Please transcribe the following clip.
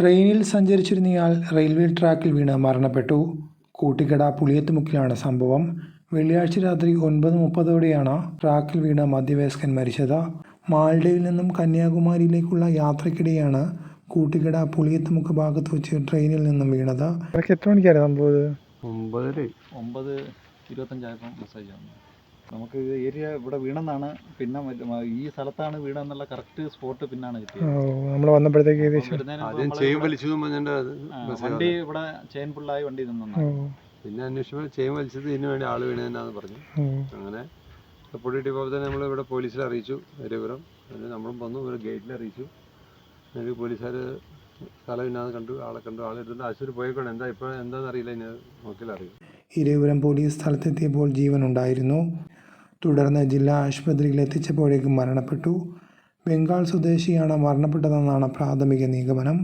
ട്രെയിനിൽ സഞ്ചരിച്ചിരുന്നയാൾ റെയിൽവേ ട്രാക്കിൽ വീണ് മരണപ്പെട്ടു. കൂട്ടിക്കട പുളിയത്തുമുക്കിലാണ് സംഭവം. വെള്ളിയാഴ്ച രാത്രി ഒൻപത് മുപ്പതോടെയാണ് ട്രാക്കിൽ വീണ് മധ്യവയസ്കൻ മരിച്ചത്. മാൾഡയിൽ നിന്നും കന്യാകുമാരിയിലേക്കുള്ള യാത്രക്കിടെയാണ് കൂട്ടിക്കട പുളിയത്തുമുക്ക് ഭാഗത്ത് വെച്ച് ട്രെയിനിൽ നിന്നും വീണത്. എത്ര മണിക്കായിരുന്നു സംഭവം ഒമ്പതര. ഒമ്പത് ഇരുപത്തഞ്ചായപ്പം മെസ്സേജ് വന്നു. നമുക്ക് ഏരിയ ഇവിടെ വീണെന്നാണ് പിന്നെ ഈ സ്ഥലത്താണ് വീണെന്നുള്ള കറക്റ്റ് സ്പോട്ട് പിന്നാണ് കിട്ടിയത്. നമ്മൾ വന്നപ്പോഴത്തേക്ക് വണ്ടി ഇവിടെ ചെയിൻ ഫുള്ളായി വണ്ടി നിന്നു പിന്നെ അന്വേഷിച്ചപ്പോൾ ചെയിൻ വലിച്ചത് ഇതിന് വേണ്ടി ആൾ വീണതെന്നാന്ന് പറഞ്ഞു. അങ്ങനെ റിപ്പോർട്ട് കിട്ടിയപ്പോൾ തന്നെ നമ്മൾ ഇവിടെ പോലീസിൽ അറിയിച്ചു ഒരു വിവരം അതിന് നമ്മളും വന്നു ഒരു ഗേറ്റിൽ അറിയിച്ചു. എന്നിട്ട് പോലീസുകാർ സ്ഥലം ഇന്നാന്ന് കണ്ടു ആളെ കണ്ടു ആളെ എടുത്തിട്ട് ആശുപത്രി പോയേക്കണം. എന്താ ഇപ്പോൾ എന്താണെന്ന് അറിയില്ല ഇനി നോക്കിയാൽ അറിയും ഇരവിപുരം പോലീസ് സ്ഥലത്തെത്തിയപ്പോൾ ജീവനുണ്ടായിരുന്നു. തുടർന്ന് ജില്ലാ ആശുപത്രിയിൽ എത്തിച്ചപ്പോഴേക്കും മരണപ്പെട്ടു. ബംഗാൾ സ്വദേശിയാണ് മരണപ്പെട്ടതെന്നാണ് പ്രാഥമിക നിഗമനം.